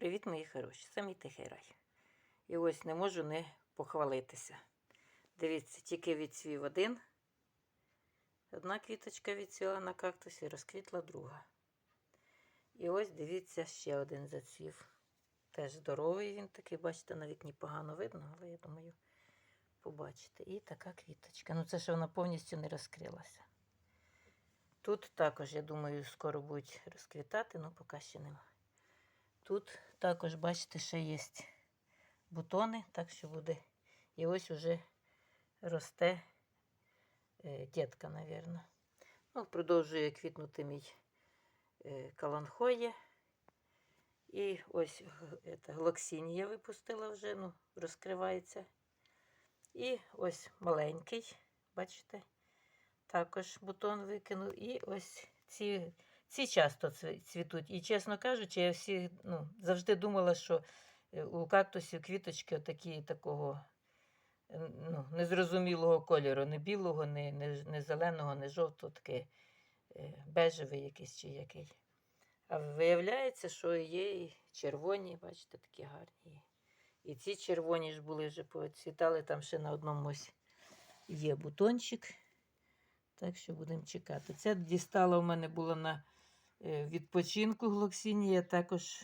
Привіт, мої хороші! Мій тихий рай. І ось не можу не похвалитися. Дивіться, тільки відцвів один. Одна квіточка відцвіла на кактусі, розквітла друга. І ось дивіться, ще один зацвів. Теж здоровий він такий, бачите, на вікні погано видно, але я думаю, побачите. І така квіточка. Ну, це ще вона повністю не розкрилася. Тут також, я думаю, скоро будуть розквітати, але поки ще немає. Тут також, бачите, ще є бутони, так що буде. І ось уже росте е, дітка, мабуть. Ну, продовжує квітнути мій е, каланхоє. І ось г- ета, глоксінія випустила вже, ну, розкривається. І ось маленький, бачите, також бутон викинув. І ось ці ці часто цвітуть. І, чесно кажучи, я всі, ну, завжди думала, що е, у кактусів квіточки такі такого ну, незрозумілого кольору, не білого, не, не, не зеленого, не жовтого, таке е, бежевий якийсь чи який. А виявляється, що є і червоні, бачите, такі гарні. І ці червоні ж були вже поцвітали, там ще на одному ось є бутончик. Так що будемо чекати. Це дістала в мене було на відпочинку глоксінія. Також,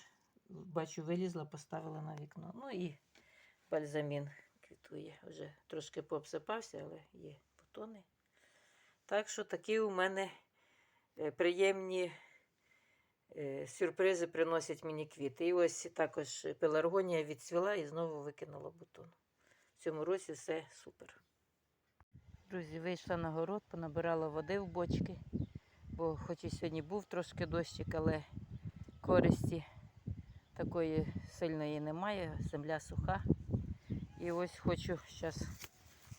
бачу, вилізла, поставила на вікно. Ну і бальзамін квітує. Вже трошки пообсипався, але є бутони. Так що такі у мене е, приємні е, сюрпризи приносять мені квіти. І ось також пеларгонія відцвіла і знову викинула бутон. В цьому році все супер. Друзі, вийшла на город, понабирала води в бочки, бо хоч і сьогодні був трошки дощик, але користі такої сильної немає, земля суха. І ось хочу зараз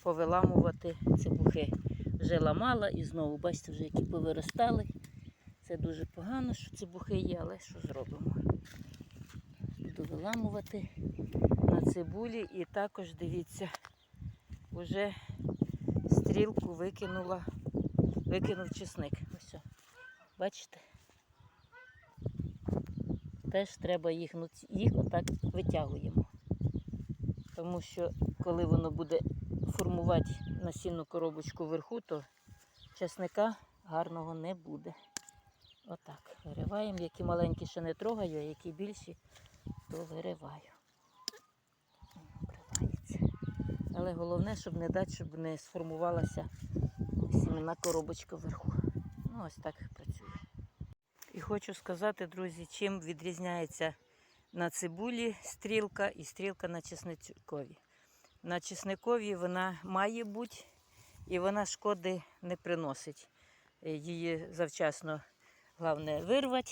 повиламувати цибухи. Вже ламала і знову, бачите, вже які повиростали. Це дуже погано, що цибухи є, але що зробимо? Буду виламувати на цибулі і також дивіться, вже стрілку викинула, викинув чесник. Ось. Бачите? Теж треба їх, ну, їх отак витягуємо. Тому що коли воно буде формувати насінну коробочку вверху, то чесника гарного не буде. Отак. Вириваємо. Які маленькі ще не трогаю, а які більші, то вириваю. Але головне, щоб не дати, щоб не сформувалася сімена коробочка вверху. Ну, ось так працює. І хочу сказати, друзі, чим відрізняється на цибулі стрілка і стрілка на чесникові. На чесниковій вона має бути і вона шкоди не приносить. Е, Її завчасно головне вирвати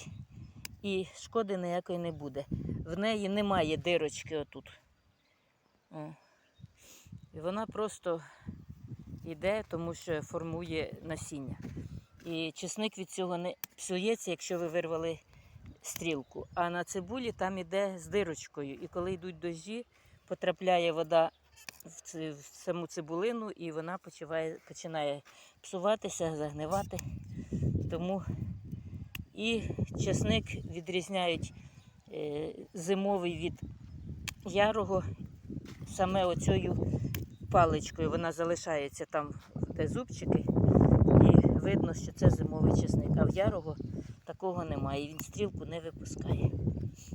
і шкоди ніякої не буде. В неї немає дирочки отут. І вона просто йде, тому що формує насіння. І чесник від цього не псується, якщо ви вирвали стрілку. А на цибулі там іде з дирочкою. І коли йдуть дощі, потрапляє вода в, саму цибулину, і вона починає, починає псуватися, загнивати. Тому і чесник відрізняють е, зимовий від ярого саме оцею паличкою. Вона залишається там, де зубчики, видно, що це зимовий чесник. А в ярого такого немає. Він стрілку не випускає.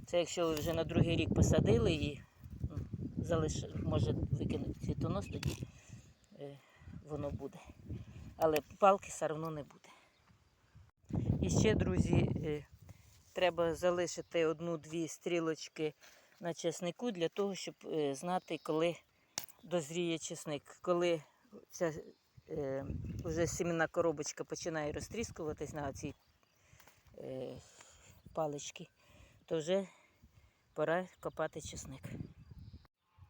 Це якщо ви вже на другий рік посадили і ну, може викинути цвітонос, тоді е, воно буде. Але палки все одно не буде. І ще, друзі, е, треба залишити одну-дві стрілочки на чеснику для того, щоб е, знати, коли дозріє чесник. Коли ця е, вже сімейна коробочка починає розтріскуватись на цій е, палички, то вже пора копати чесник.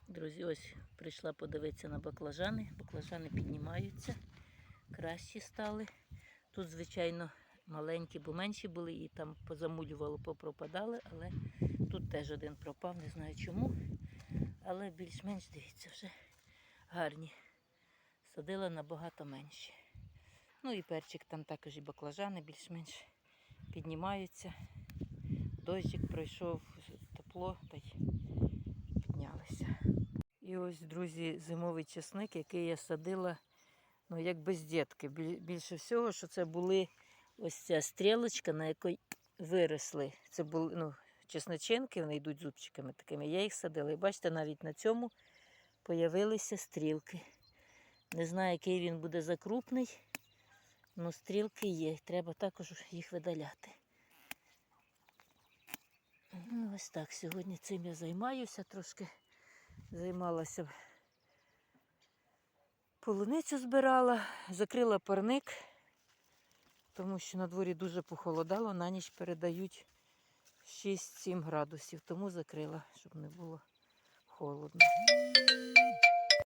Друзі, ось прийшла подивитися на баклажани. Баклажани піднімаються, кращі стали. Тут, звичайно, маленькі, бо менші були і там позамулювало, попропадали, але тут теж один пропав, не знаю чому. Але більш-менш, дивіться, вже гарні. Садила набагато менші. Ну і перчик там також і баклажани більш-менш піднімаються. Дощик пройшов, тепло та й піднялися. І ось, друзі, зимовий чесник, який я садила, ну, як без дітки. Більше всього, що це були ось ця стрілочка, на якій виросли. Це були ну, чесночинки, вони йдуть зубчиками такими. Я їх садила. І бачите, навіть на цьому появилися стрілки. Не знаю, який він буде закрупний, але стрілки є. Треба також їх видаляти. Ну, ось так. Сьогодні цим я займаюся трошки. Займалася. Полуницю збирала, закрила парник, тому що на дворі дуже похолодало, на ніч передають 6-7 градусів, тому закрила, щоб не було холодно.